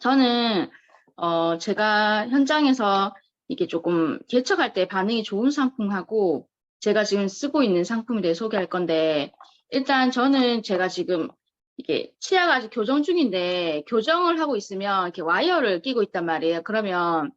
저는 어 제가 현장에서 이게 조금 개척할 때 반응이 좋은 상품하고 제가 지금 쓰고 있는 상품에 대해 소개할 건데 일단 저는 제가 지금 이게 치아가 아직 교정 중인데 교정을 하고 있으면 이렇게 와이어를 끼고 있단 말이에요. 그러면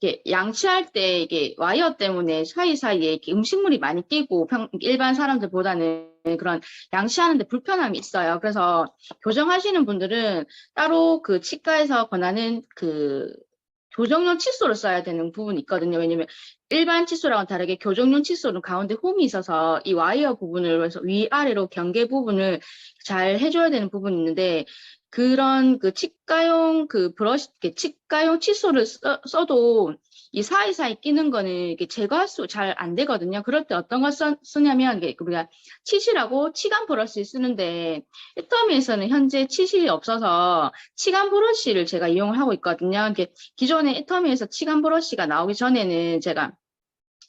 이게 양치할 때 이게 와이어 때문에 사이사이에 이렇게 음식물이 많이 끼고 평- 일반 사람들보다는 그런 양치하는데 불편함이 있어요. 그래서 교정하시는 분들은 따로 그 치과에서 권하는 그 교정용 칫솔을 써야 되는 부분이 있거든요. 왜냐면 일반 칫솔하고는 다르게 교정용 칫솔은 가운데 홈이 있어서 이 와이어 부분을 그래서 위아래로 경계 부분을 잘 해줘야 되는 부분이 있는데 그런 그 치과용 그 이렇게 치과용 칫솔을 써, 써도 이 사이사이 끼는 거는 이게 제거할 수 잘 안 되거든요. 그럴 때 어떤 걸 써, 쓰냐면 이게 우리가 치실하고 치간 브러쉬 쓰는데 애터미에서는 현재 치실이 없어서 치간 브러쉬를 제가 이용을 하고 있거든요. 이게 기존에 애터미에서 치간 브러쉬가 나오기 전에는 제가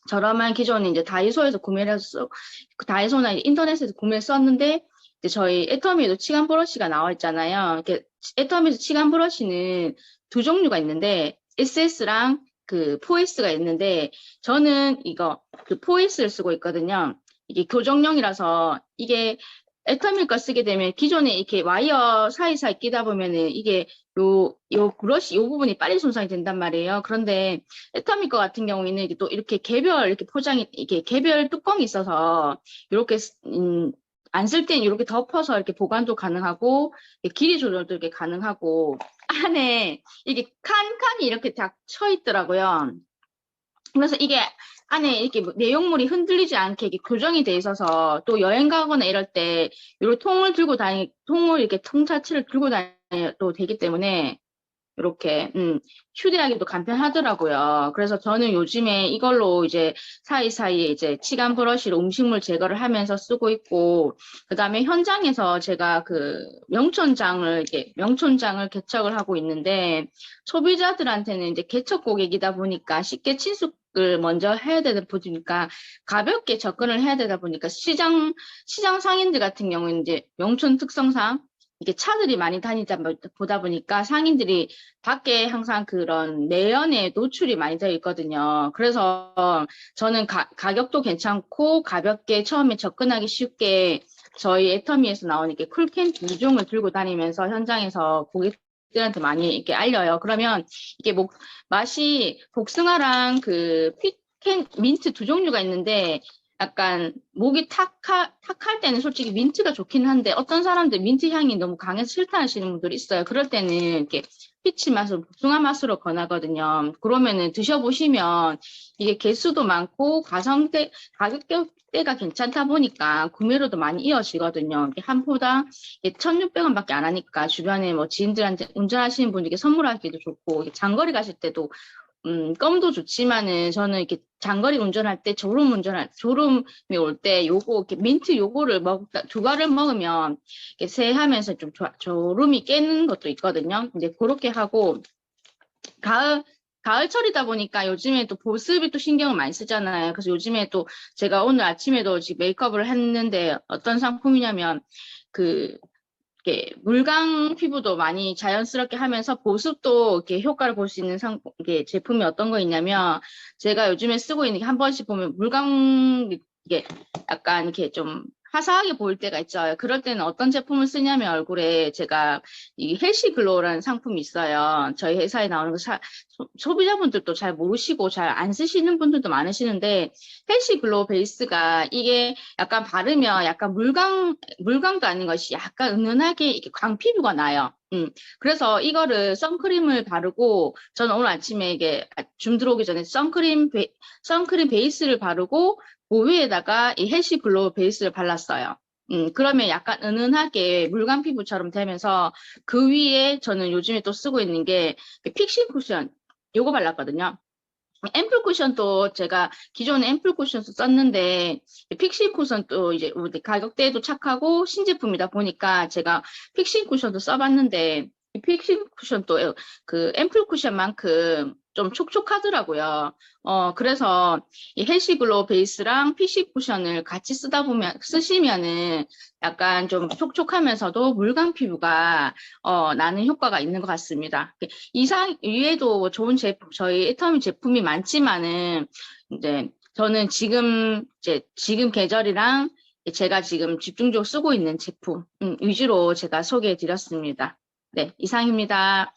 저렴한 기존에 이제 다이소에서 구매를 해서 그 다이소나 인터넷에서 구매를 썼는데 이제 저희 애터미에도 치간 브러쉬가 나와 있잖아요. 이렇게 애터미에서 치간 브러쉬는 두 종류가 있는데 SS랑 그 4S가 있는데 저는 이거 그 4S를 쓰고 있거든요. 이게 교정용이라서 이게 애터미 거 쓰게 되면 기존에 이렇게 와이어 사이사이 끼다 보면은 이게 요, 요 브러쉬 요 부분이 빨리 손상이 된단 말이에요. 그런데 애터미 거 같은 경우에는 이게 또 이렇게 개별 이렇게 포장이 이렇게 개별 뚜껑이 있어서 이렇게 음, 안 쓸 때는 이렇게 덮어서 이렇게 보관도 가능하고 길이 조절도 이렇게 가능하고 안에 이게 칸칸이 이렇게 다 쳐 있더라고요. 그래서 이게 안에 이렇게 뭐 내용물이 흔들리지 않게 이렇게 교정이 돼 있어서 또 여행 가거나 이럴 때 이런 통을 들고 다니 통을 이렇게 통 자체를 들고 다녀도 되기 때문에 이렇게 음, 휴대하기도 간편하더라고요. 그래서 저는 요즘에 이걸로 이제 사이사이에 이제 치간 브러쉬로 음식물 제거를 하면서 쓰고 있고 그다음에 현장에서 제가 그 명촌장을 이렇게 명촌장을 개척을 하고 있는데 소비자들한테는 이제 개척 고객이다 보니까 쉽게 친숙 을 먼저 해야 되다 보니까 가볍게 접근을 해야 되다 보니까 시장 시장 상인들 같은 경우는 이제 명촌 특성상 이게 차들이 많이 다니다 보- 보다 보니까 상인들이 밖에 항상 그런 내연에 노출이 많이 되어 있거든요. 그래서 저는 가, 가격도 괜찮고 가볍게 처음에 접근하기 쉽게 저희 애터미에서 나오는 이렇게 쿨캔 두 종을 들고 다니면서 현장에서 고객 들한테 많이 이렇게 알려요. 그러면 이게 뭐 맛이 복숭아랑 그 pit캔 민트 두 종류가 있는데 약간 목이 탁하, 탁할 때는 솔직히 민트가 좋긴 한데 어떤 사람들 민트 향이 너무 강해서 싫다 하시는 분들이 있어요. 그럴 때는 이렇게 피치 맛으로 복숭아 맛으로 권하거든요. 그러면은 드셔보시면 이게 개수도 많고 가성대 가격대가 괜찮다 보니까 구매로도 많이 이어지거든요. 이게 한 포당 1,600원밖에 안 하니까 주변에 뭐 지인들한테 운전하시는 분들께 선물하기도 좋고 장거리 가실 때도 음, 껌도 좋지만은 저는 이렇게 장거리 운전할 때 졸음 운전할 졸음이 올 때 요거 이렇게 민트 요거를 먹다 두 가를 먹으면 이렇게 세하면서 좀 조- 졸음이 깨는 것도 있거든요. 이제 그렇게 하고 가을 가을철이다 보니까 요즘에 또 보습이 또 신경을 많이 쓰잖아요. 그래서 요즘에 또 제가 오늘 아침에도 지금 메이크업을 했는데 어떤 상품이냐면 그 이렇게 물광 피부도 많이 자연스럽게 하면서 보습도 이렇게 효과를 볼 수 있는 상, 이게 제품이 어떤 거 있냐면 제가 요즘에 쓰고 있는 게 한 번씩 보면 물광 이게 약간 이렇게 좀 화사하게 보일 때가 있죠. 그럴 때는 어떤 제품을 쓰냐면 얼굴에 제가 이 헬시 글로우라는 상품이 있어요. 저희 회사에 나오는 거 사, 소, 소비자분들도 잘 모르시고 잘 안 쓰시는 분들도 많으시는데 헬시 글로우 베이스가 이게 약간 바르면 약간 물광 물광도 아닌 것이 약간 은은하게 이렇게 광 피부가 나요. 음. 그래서 이거를 선크림을 바르고 저는 오늘 아침에 이게 줌 들어오기 전에 선크림 베, 선크림 베이스를 바르고 그 위에다가 이 헬시 글로우 베이스를 발랐어요. 음, 그러면 약간 은은하게 물광 피부처럼 되면서 그 위에 저는 요즘에 또 쓰고 있는 게 픽싱 쿠션 요거 발랐거든요. 앰플 쿠션도 제가 기존에 앰플 쿠션도 썼는데 픽싱 쿠션도 이제 가격대도 착하고 신제품이다 보니까 제가 픽싱 쿠션도 써봤는데 이 픽싱 쿠션도 그 앰플 쿠션만큼 좀 촉촉하더라고요. 어, 그래서 이 헬시글로 베이스랑 PC 쿠션을 같이 쓰다 보면, 쓰시면은 약간 좀 촉촉하면서도 물광 피부가, 어, 나는 효과가 있는 것 같습니다. 이상, 위에도 좋은 제품, 저희 애터미 제품이 많지만은, 이제, 저는 지금, 이제, 지금 계절이랑 제가 지금 집중적으로 쓰고 있는 제품 음, 위주로 제가 소개해 드렸습니다. 네, 이상입니다.